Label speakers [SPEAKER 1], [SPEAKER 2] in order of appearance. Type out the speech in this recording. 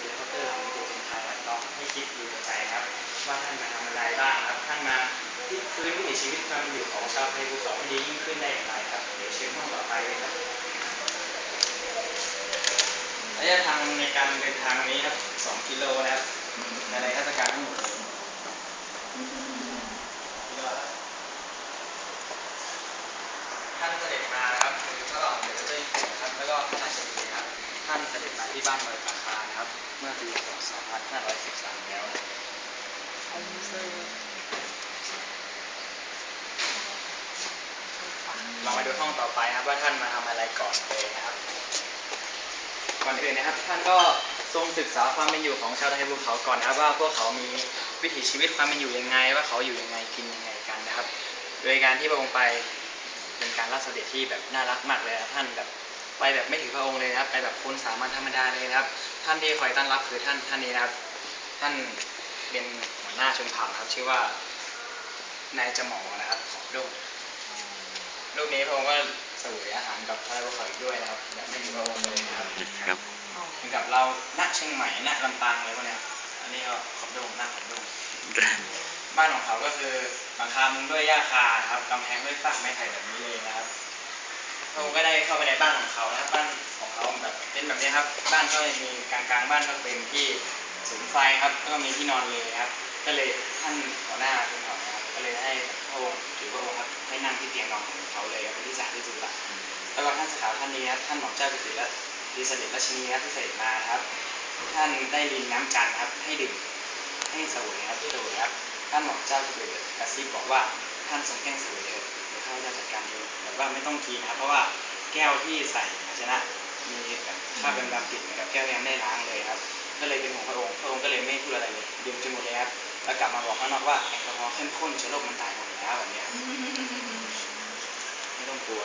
[SPEAKER 1] คือพระเตอร์ของตัวคนไทยเราให้คิดอยู่ในใจครับ ว่าท่านมาทำอะไรบ้างครับ ท่านมาที่ฟื้นวิถีชีวิตความอยู่ของชาวไทยภูเขาให้ดียิ่งขึ้นได้อย่างไรครับ เดี๋ยวเชิญห้องต่อไปเลยครับระยะทางในการเดินทางนี้ครับ2กิโลนะครับ บ้านดอยปาคานะครับ เมื่อปี 2513 แล้วนะครับเรามาดูห้องต่อไปนะครับ ว่าท่านมาทำอะไรก่อนเลยนะครับ ก่อนอื่นนะครับ ท่านก็ทรงศึกษาความเป็นอยู่ของชาวไทยภูเขาก่อนนะครับ ว่าพวกเขามีวิถีชีวิตความเป็นอยู่ยังไง ว่าเขาอยู่ยังไงกินยังไงกันนะครับ โดยการที่พระองค์ไปเป็นการรับเสด็จที่แบบน่ารักมากเลยนะครับท่านแบบ ไปแบบไม่ถือพระองค์เลยนะครับไปแบบคนสามัญธรรมดาเลยนะครับ ท่านที่คอยต้อนรับคือท่านท่านนี้นะครับ ท่านเป็นหัวหน้าชนเผ่านะครับ ชื่อว่านายจหมอนะครับของดงรูปนี้พระองค์ก็เสวยอาหารกับพระราชเขาอีกด้วยนะครับแบบไม่มีพระองค์เลยนะครับ
[SPEAKER 2] ครับ
[SPEAKER 1] เหมือนกับเราณเชียงใหม่ณลำปางอะไรพวกเนี้ยครับอันนี้ก็ขอบดงหน้าขอบดงบ้านของเขาก็คือหลังคามุงด้วยหญ้าคาครับกำแพงด้วยฟากไม้ไผ่แบบนี้เลยนะครับพ ระองค์ก็ได้เข้าไปในบ้านของเขานะครับบ้านของเขาแบบเป็นแบบนี้ครับ บ้านก็จะมีกลางกลางๆบ้านก็เป็นที่สูงไฟครับแล้วก็มีที่นอนเลยครับ ก็เลยท่านหัวหน้าชนเผ่านะครับก็เลยให้พระองค์ถือพระองค์ครับให้นั่งที่เตียงนอนของเขาเลยครับเป็นที่สาดที่สุดละแล้วก็ท่านสขาวท่านนี้ครับท่านหมอมเจ้ากิติและดีเสด็จราชินีครับที่เสด็จมาครับ ท่านได้ลินน้ำจันทร์ครับ ให้ดื่มให้สวยครับที่เสวยครับท่านหมอมเจ้ากิติกระซิบบอกว่าท่านทรงแกล้งสวยเถิดเดี๋ยวข้าพเจ้าจัดการเอง ว่าไม่ต้องทีนะเพราะว่าแก้วที่ใส่ภาชนะมีแบบคราบดำๆติดกับแก้วยังไม่ล้างเลยครับก็เลยเป็นของพระองค์พระองค์ก็เลยไม่พูดอะไรเลยดื่มจนหมดเลยครับแล้วกลับมาบอกข้างนอกว่าแอลกอฮอล์เข้มข้นเชื้อโรคมันตายหมดแล้วแบบนี้ไม่ต้องกลัว